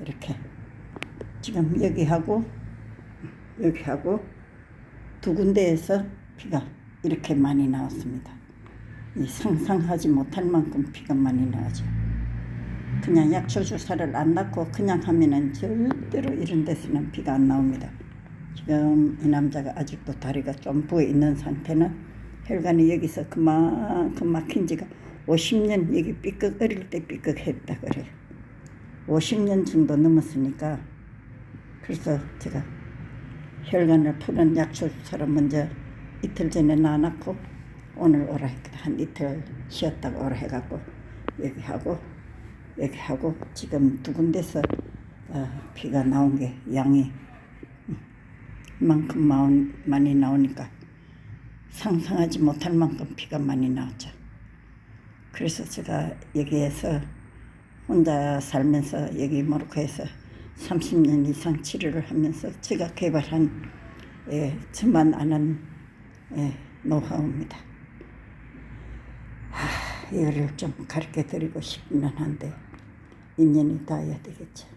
이렇게 지금 여기하고 여기하고 두 군데에서 피가 이렇게 많이 나왔습니다. 이 상상하지 못할 만큼 피가 많이 나오죠. 그냥 약초 주사를 안 놨고 그냥 하면은 절대로 이런 데서는 피가 안 나옵니다. 지금 이 남자가 아직도 다리가 좀 부어 있는 상태는 혈관이 여기서 그만큼 막힌 지가 50년 여기 삐끗 어릴 때 삐끗했다 그래요. 50년 정도 넘었으니까 그래서 제가 혈관을 푸는 약초 주사를 먼저 이틀 전에 놔놨고 오늘 오라. 한 이틀 쉬었다가 오라 해갖고 여기 하고 여기 하고 지금 두 군데서 어, 피가 나온 게 양이 음, 이만큼 마운, 많이 나오니까 상상하지 못할 만큼 피가 많이 나왔죠. 그래서 제가 여기에서 혼자 살면서 여기 모로코에서 30년 이상 치료를 하면서 제가 개발한 예, 저만 아는 예, 노하우입니다. 하, 이거를 좀 가르쳐 드리고 싶기는 한데 인연이 닿아야 되겠죠.